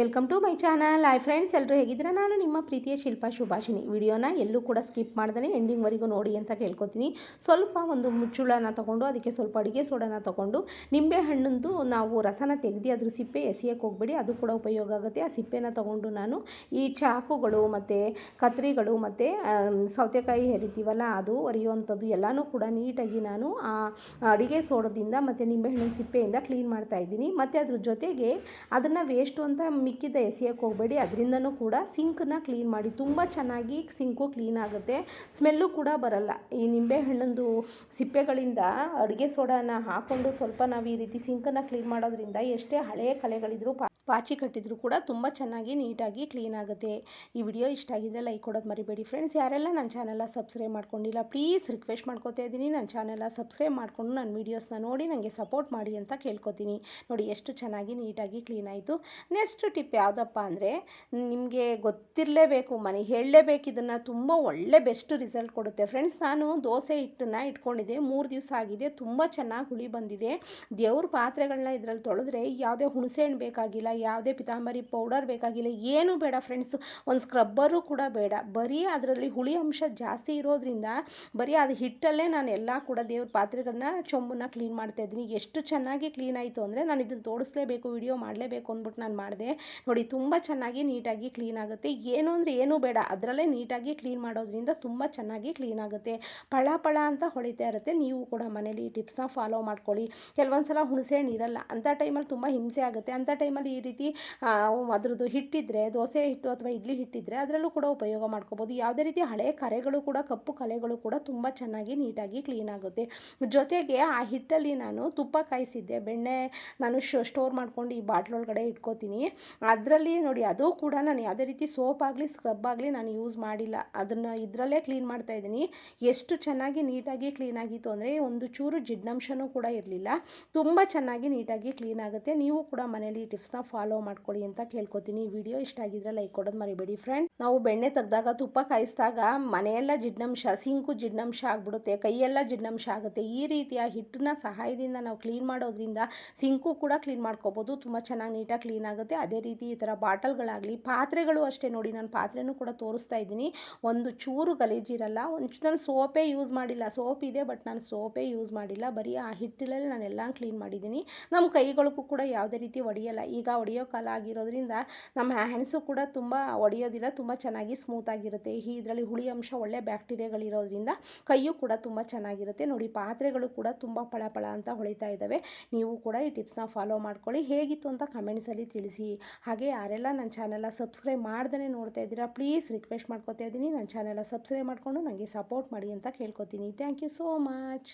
Welcome to my channel hi friends ಎಲ್ಲರೂ ಹೇಗಿದ್ದೀರಾ? ನಾನು ನಿಮ್ಮ ಪ್ರೀತಿಯ ಶಿಲ್ಪಾ ಶುಭಾಷಿನಿ ವಿಡಿಯೋನ ಎಲ್ಲೂ ಕೂಡ ಸ್ಕಿಪ್ ಮಾಡ್ದೇ ಎಂಡಿಂಗ್ವರೆಗೂ ನೋಡಿ ಅಂತ ಕೇಳ್ಕೊತೀನಿ. ಸ್ವಲ್ಪ ಒಂದು ಮುಚ್ಚುಳನ ತೊಗೊಂಡು, ಅದಕ್ಕೆ ಸ್ವಲ್ಪ ಅಡುಗೆ ಸೋಡನ ತೊಗೊಂಡು, ನಿಂಬೆ ಹಣ್ಣಂದು ನಾವು ರಸನ ತೆಗೆದು ಅದ್ರ ಸಿಪ್ಪೆ ಎಸೆಯೋಕ್ಕೆ ಹೋಗ್ಬೇಡಿ, ಅದು ಕೂಡ ಉಪಯೋಗ ಆಗುತ್ತೆ. ಆ ಸಿಪ್ಪೆನ ತೊಗೊಂಡು ನಾನು ಈ ಚಾಕುಗಳು ಮತ್ತು ಕತ್ರಿಗಳು ಮತ್ತು ಸೌತೆಕಾಯಿ ಹೆರಿತೀವಲ್ಲ, ಅದು ಒರೆಯುವಂಥದ್ದು ಎಲ್ಲನೂ ಕೂಡ ನೀಟಾಗಿ ನಾನು ಆ ಅಡುಗೆ ಸೋಡದಿಂದ ಮತ್ತು ನಿಂಬೆಹಣ್ಣಿನ ಸಿಪ್ಪೆಯಿಂದ ಕ್ಲೀನ್ ಮಾಡ್ತಾಯಿದ್ದೀನಿ ಮತ್ತು ಅದ್ರ ಜೊತೆಗೆ ಅದನ್ನು ವೇಸ್ಟು ಅಂತ ಮಿಕ್ಕಿದ ಎಸೆಯೋಕ್ಕೆ ಹೋಗಬೇಡಿ. ಅದರಿಂದನೂ ಕೂಡ ಸಿಂಕನ್ನ ಕ್ಲೀನ್ ಮಾಡಿ. ತುಂಬ ಚೆನ್ನಾಗಿ ಸಿಂಕು ಕ್ಲೀನ್ ಆಗುತ್ತೆ. ಸ್ಮೆಲ್ಲು ಕೂಡ ಬರಲ್ಲ. ಈ ನಿಂಬೆ ಹಣ್ಣಂದು ಸಿಪ್ಪೆಗಳಿಂದ ಅಡುಗೆ ಸೋಡಾನ ಹಾಕ್ಕೊಂಡು ಸ್ವಲ್ಪ ನಾವು ಈ ರೀತಿ ಸಿಂಕನ್ನು ಕ್ಲೀನ್ ಮಾಡೋದ್ರಿಂದ ಎಷ್ಟೇ ಹಳೆಯ ಕಲೆಗಳಿದ್ರೂ ಪಾಚಿ ಕಟ್ಟಿದ್ರು ಕೂಡ ತುಂಬ ಚೆನ್ನಾಗಿ ನೀಟಾಗಿ ಕ್ಲೀನ್ ಆಗುತ್ತೆ. ಈ ವಿಡಿಯೋ ಇಷ್ಟ ಆಗಿದ್ರೆ ಲೈಕ್ ಕೊಡೋದು ಮರಿಬೇಡಿ. ಫ್ರೆಂಡ್ಸ್ ಯಾರೆಲ್ಲ ನನ್ನ ಚಾನೆಲ್ಲ ಸಬ್ಸ್ಕ್ರೈಬ್ ಮಾಡ್ಕೊಂಡಿಲ್ಲ ಪ್ಲೀಸ್ ರಿಕ್ವೆಸ್ಟ್ ಮಾಡ್ಕೋತಾ ಇದ್ದೀನಿ. ನನ್ನ ಚಾನೆಲ್ಲ ಸಬ್ಸ್ಕ್ರೈಬ್ ಮಾಡಿಕೊಂಡು ನನ್ನ ವೀಡಿಯೋಸ್ನ ನೋಡಿ ನನಗೆ ಸಪೋರ್ಟ್ ಮಾಡಿ ಅಂತ ಕೇಳ್ಕೊತೀನಿ. ನೋಡಿ, ಎಷ್ಟು ಚೆನ್ನಾಗಿ ನೀಟಾಗಿ ಕ್ಲೀನ್ ಆಯಿತು. ನೆಕ್ಸ್ಟ್ ಟಿಪ್ ಯಾವುದಪ್ಪ ಅಂದರೆ, ನಿಮಗೆ ಗೊತ್ತಿರಲೇಬೇಕು, ಮನೆ ಹೇಳಲೇಬೇಕು. ಇದನ್ನು ತುಂಬ ಒಳ್ಳೆ ಬೆಸ್ಟ್ ರಿಸಲ್ಟ್ ಕೊಡುತ್ತೆ. ಫ್ರೆಂಡ್ಸ್ ನಾನು ದೋಸೆ ಹಿಟ್ಟನ್ನು ಇಟ್ಕೊಂಡಿದ್ದೆ. ಮೂರು ದಿವಸ ಆಗಿದೆ. ತುಂಬ ಚೆನ್ನಾಗಿ ಹುಳಿ ಬಂದಿದೆ. ದೇವ್ರ ಪಾತ್ರೆಗಳನ್ನ ಇದರಲ್ಲಿ ತೊಳೆದ್ರೆ ಯಾವುದೇ ಹುಣಸೆ ಹಣ್ಣು ಬೇಕಾಗಿಲ್ಲ ಯಾವುದೇ ಪಿತಾಂಬರಿ ಪೌಡರ್ ಬೇಕಾಗಿಲ್ಲ, ಏನು ಬೇಡ ಫ್ರೆಂಡ್ಸ್ ಒಂದು ಸ್ಕ್ರಬ್ಬರು ಕೂಡ ಬೇಡ. ಬರೀ ಅದರಲ್ಲಿ ಹುಳಿ ಅಂಶ ಜಾಸ್ತಿ ಇರೋದ್ರಿಂದ ಬರೀ ಅದು ಹಿಟ್ಟಲ್ಲೇ ನಾನು ಎಲ್ಲ ಕೂಡ ದೇವ್ರ ಪಾತ್ರೆಗಳನ್ನ ಚೊಂಬನ್ನ ಕ್ಲೀನ್ ಮಾಡ್ತಾ ಇದ್ದೀನಿ. ಎಷ್ಟು ಚೆನ್ನಾಗಿ ಕ್ಲೀನ್ ಆಯಿತು ಅಂದರೆ ನಾನು ಇದನ್ನು ತೋರಿಸಲೇಬೇಕು ವಿಡಿಯೋ ಮಾಡಲೇಬೇಕು ಅಂದ್ಬಿಟ್ಟು ನಾನು ಮಾಡಿದೆ. ನೋಡಿ, ತುಂಬ ಚೆನ್ನಾಗಿ ನೀಟಾಗಿ ಕ್ಲೀನ್ ಆಗುತ್ತೆ. ಏನು ಅಂದರೆ ಏನೂ ಬೇಡ. ಅದರಲ್ಲೇ ನೀಟಾಗಿ ಕ್ಲೀನ್ ಮಾಡೋದ್ರಿಂದ ತುಂಬ ಚೆನ್ನಾಗಿ ಕ್ಲೀನ್ ಆಗುತ್ತೆ. ಪಳ ಪಳ ಅಂತ ಹೊಳಿತಾ ಇರುತ್ತೆ. ನೀವು ಕೂಡ ಮನೇಲಿ ಈ ಟಿಪ್ಸ್ನ ಫಾಲೋ ಮಾಡ್ಕೊಳ್ಳಿ. ಕೆಲವೊಂದು ಸಲ ಹುಣಸೆ ಹಣ್ಣು ಇರಲ್ಲ ಅಂಥ ಟೈಮಲ್ಲಿ ತುಂಬ ಹಿಂಸೆ ಆಗುತ್ತೆ. ಅಂಥ ಟೈಮಲ್ಲಿ ಈ ರೀತಿ ಅದರದ್ದು ಹಿಟ್ಟಿದ್ರೆ, ದೋಸೆ ಹಿಟ್ಟು ಅಥವಾ ಇಡ್ಲಿ ಹಿಟ್ಟಿದ್ರೆ ಅದರಲ್ಲೂ ಕೂಡ ಉಪಯೋಗ ಮಾಡ್ಕೋಬೋದು. ಯಾವುದೇ ರೀತಿ ಹಳೆ ಕರೆಗಳು ಕೂಡ, ಕಪ್ಪು ಕಲೆಗಳು ಕೂಡ ತುಂಬ ಚೆನ್ನಾಗಿ ನೀಟಾಗಿ ಕ್ಲೀನ್ ಆಗುತ್ತೆ. ಜೊತೆಗೆ ಆ ಹಿಟ್ಟಲ್ಲಿ ನಾನು ತುಪ್ಪ ಕಾಯಿಸಿದ್ದೆ. ಬೆಣ್ಣೆ ನಾನು ಸ್ಟೋರ್ ಮಾಡ್ಕೊಂಡು ಈ ಬಾಟ್ಲೊಳಗಡೆ ಇಟ್ಕೋತೀನಿ. ಅದರಲ್ಲಿ ನೋಡಿ ಅದು ಕೂಡ ನಾನು ಯಾವುದೇ ರೀತಿ ಸೋಪ್ ಆಗಲಿ ಸ್ಕ್ರಬ್ ಆಗಲಿ ನಾನು ಯೂಸ್ ಮಾಡಿಲ್ಲ. ಅದನ್ನು ಇದರಲ್ಲೇ ಕ್ಲೀನ್ ಮಾಡ್ತಾ ಇದ್ದೀನಿ. ಎಷ್ಟು ಚೆನ್ನಾಗಿ ನೀಟಾಗಿ ಕ್ಲೀನ್ ಆಗಿತ್ತು ಅಂದರೆ ಒಂದು ಚೂರು ಜಿಡ್ನಂಶನೂ ಕೂಡ ಇರಲಿಲ್ಲ. ತುಂಬ ಚೆನ್ನಾಗಿ ನೀಟಾಗಿ ಕ್ಲೀನ್ ಆಗುತ್ತೆ. ನೀವು ಕೂಡ ಮನೇಲಿ ಟಿಪ್ಸ್ನ ಫಾಲೋ ಮಾಡ್ಕೊಳ್ಳಿ ಅಂತ ಕೇಳ್ಕೊತೀನಿ. ವಿಡಿಯೋ ಇಷ್ಟ ಆಗಿದ್ರೆ ಲೈಕ್ ಕೊಡೋದು ಮರಿಬೇಡಿ ಫ್ರೆಂಡ್ ನಾವು ಬೆಣ್ಣೆ ತೆಗ್ದಾಗ ತುಪ್ಪ ಕಾಯಿಸಿದಾಗ ಮನೆಯೆಲ್ಲ ಜಿಡ್ನಂಶ, ಸಿಂಕು ಜಿಡ್ನಂಶ ಆಗಿಬಿಡುತ್ತೆ, ಕೈಯೆಲ್ಲ ಜಿಡ್ನಂಶ ಆಗುತ್ತೆ. ಈ ರೀತಿಯ ಹಿಟ್ಟನ್ನ ಸಹಾಯದಿಂದ ನಾವು ಕ್ಲೀನ್ ಮಾಡೋದ್ರಿಂದ ಸಿಂಕು ಕೂಡ ಕ್ಲೀನ್ ಮಾಡ್ಕೋಬೋದು. ತುಂಬ ಚೆನ್ನಾಗಿ ನೀಟಾಗಿ ಕ್ಲೀನ್ ಆಗುತ್ತೆ. ಅದೇ ರೀತಿ ಈ ಥರ ಬಾಟಲ್ಗಳಾಗಲಿ, ಪಾತ್ರೆಗಳು ಅಷ್ಟೇ ನೋಡಿ ನಾನು ಪಾತ್ರೆನೂ ಕೂಡ ತೋರಿಸ್ತಾ ಇದ್ದೀನಿ. ಒಂದು ಚೂರು ಗಲೀಜಿರಲ್ಲ ಒಂದು ನಾನು ಸೋಪೇ ಯೂಸ್ ಮಾಡಿಲ್ಲ. ಸೋಪ್ ಇದೆ ಬಟ್ ನಾನು ಸೋಪೇ ಯೂಸ್ ಮಾಡಿಲ್ಲ. ಬರೀ ಆ ಹಿಟ್ಟಿನಲ್ಲಿ ನಾನು ಕ್ಲೀನ್ ಮಾಡಿದ್ದೀನಿ. ನಮ್ಮ ಕೈಗಳಿಗೂ ಕೂಡ ಯಾವುದೇ ರೀತಿ ಒಡೆಯಲ್ಲ. ಈಗ ಒಡೆಯೋ ಕಾಲ ಆಗಿರೋದ್ರಿಂದ ನಮ್ಮ ಹ್ಯಾಂಡ್ಸು ಕೂಡ ತುಂಬ ಒಡೆಯೋದಿಲ್ಲ ತುಂಬ ಚೆನ್ನಾಗಿ ಸ್ಮೂತಾಗಿರುತ್ತೆ ಈ ಇದರಲ್ಲಿ ಹುಳಿ ಅಂಶ, ಒಳ್ಳೆ ಬ್ಯಾಕ್ಟೀರಿಯಾಗಳಿರೋದ್ರಿಂದ ಕೈಯೂ ಕೂಡ ತುಂಬ ಚೆನ್ನಾಗಿರುತ್ತೆ. ನೋಡಿ, ಪಾತ್ರೆಗಳು ಕೂಡ ತುಂಬ ಪಳಪಳ ಅಂತ ಹೊಳಿತಾ ಇದ್ದಾವೆ. ನೀವು ಕೂಡ ಈ ಟಿಪ್ಸ್ನ ಫಾಲೋ ಮಾಡ್ಕೊಳ್ಳಿ. ಹೇಗಿತ್ತು ಅಂತ ಕಮೆಂಟ್ಸಲ್ಲಿ ತಿಳಿಸಿ. ಹಾಗೆ ಯಾರೆಲ್ಲ ನನ್ನ ಚಾನೆಲ್ಲ ಸಬ್ಸ್ಕ್ರೈಬ್ ಮಾಡ್ದೇ ನೋಡ್ತಾ ಇದ್ದೀರಾ, ಪ್ಲೀಸ್ ರಿಕ್ವೆಸ್ಟ್ ಮಾಡ್ಕೊತಾ ಇದ್ದೀನಿ. ನನ್ನ ಚಾನೆಲ್ನ ಸಬ್ಸ್ಕ್ರೈಬ್ ಮಾಡಿಕೊಂಡು ನನಗೆ ಸಪೋರ್ಟ್ ಮಾಡಿ ಅಂತ ಕೇಳ್ಕೊತೀನಿ. Thank you so much.